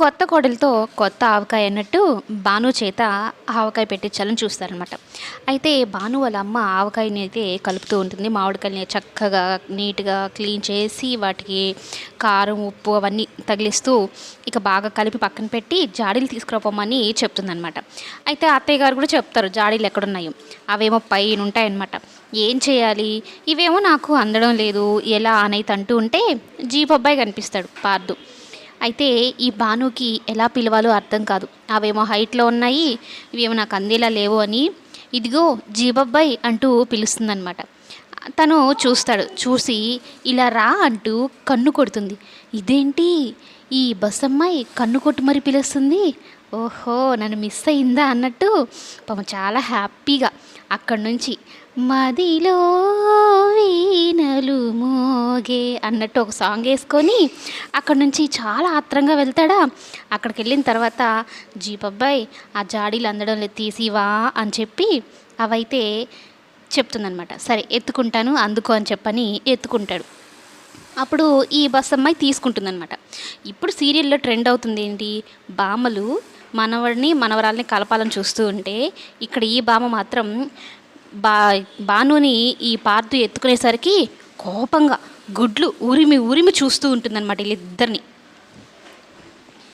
కొత్త కోడలతో కొత్త ఆవకాయ అన్నట్టు భాను చేత ఆవకాయ పెట్టించాలని చూస్తారనమాట అయితే భాను వాళ్ళ అమ్మ ఆవకాయని అయితే కలుపుతూ ఉంటుంది. మామిడికాయని చక్కగా నీట్గా క్లీన్ చేసి వాటికి కారం ఉప్పు అవన్నీ తగిలిస్తూ ఇక బాగా కలిపి పక్కన పెట్టి జాడీలు తీసుకురాపోమని చెప్తుందనమాట అయితే అత్తయ్య గారు కూడా చెప్తారు జాడీలు ఎక్కడున్నాయో. అవేమో పైన ఉంటాయన్నమాట. ఏం చేయాలి? ఇవేమో నాకు అందడం లేదు. ఎలా అనేది అంటూ ఉంటే జీప్ అబ్బాయి కనిపిస్తాడు పార్దు. అయితే ఈ భానుకి ఎలా పిలవాలో అర్థం కాదు. అవేమో హైట్లో ఉన్నాయి ఇవేమో నాకు అందేలా లేవు అని ఇదిగో జీబబ్బాయ్ అంటూ పిలుస్తుందనమాట తను చూస్తాడు చూసి ఇలా రా అంటూ కన్ను కొడుతుంది. ఇదేంటి? ఈ బస్ అమ్మాయి కన్ను కొట్టు మరి పిలుస్తుంది? ఓహో నన్ను మిస్ అయిందా అన్నట్టు పాపం చాలా హ్యాపీగా అక్కడి నుంచి మదిలో మోగే అన్నట్టు ఒక సాంగ్ వేసుకొని అక్కడ నుంచి చాలా ఆత్రంగా వెళ్తాడా? అక్కడికి వెళ్ళిన తర్వాత జీపబ్బాయి ఆ జాడీలు అందడం లేదు తీసివా? అని చెప్పి అవైతే చెప్తుందనమాట సరే ఎత్తుకుంటాను అందుకో అని చెప్పని ఎత్తుకుంటాడు. అప్పుడు ఈ బస్ అమ్మాయి తీసుకుంటుందన్నమాట. ఇప్పుడు సీరియల్లో ట్రెండ్ అవుతుంది ఏంటి? బామలు మనవడిని మనవరాల్ని కలపాలని చూస్తూ ఉంటే ఇక్కడ ఈ బామ మాత్రం బా బానుని ఈ పార్దు ఎత్తుకునేసరికి కోపంగా గుడ్లు ఉరిమి ఉరిమి చూస్తూ ఉంటుందన్నమాట వీళ్ళిద్దరిని.